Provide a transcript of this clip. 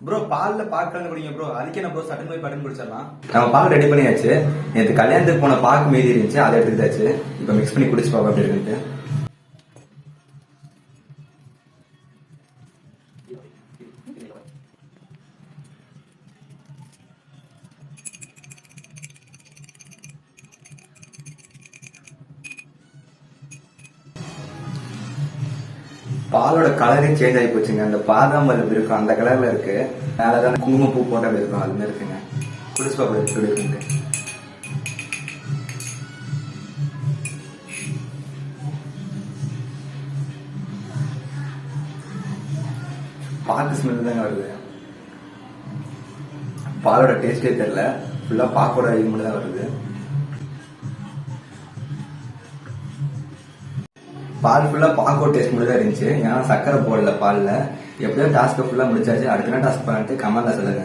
Bro பால்ல பால் கலந்து குடிங்க ப்ரோ அதுக்கு என்ன ப்ரோ சட்டன் போய் பட்டன் குடிச்சிடலாம் நம்ம பால் ரெடி பண்ணியாச்சு. நேற்று கல்யாணத்துக்கு போன பாக்கு மீதி இருந்துச்சு அதை எடுத்துக்கிட்டாச்சு. இப்போ மிக்ஸ் பண்ணி குடிச்சு பார்ப்போம் அப்படி பாலோட கலரே சேஞ்ச் ஆகி போச்சுங்க. அந்த பாதாம் இருக்கும் அந்த கலர்ல இருக்கு. மேலதான் குங்குமப்பூ போட்ட அப்படி இருக்கும் அது மாதிரி இருக்குங்க. குடிச்சு பாப்பா எப்படி இருக்குன்ட்டு பாக்கு ஸ்மெல் தாங்க வருது. பாலோட டேஸ்டே தெரியல. ஃபுல்லா பாக்கோட இது மட்டும் தான் வருது. பால் ஃபுல்லா பாக்கோ டேஸ்ட் மட்டும் தான் இருந்துச்சு. ஏன்னா சக்கரை போடல பாலில். எப்படியோ டாஸ்க்கை ஃபுல்லாக முடிச்சாச்சு. அடுத்த நாள் டாஸ்க் பண்ணிட்டு கமல்ல சொல்லுங்க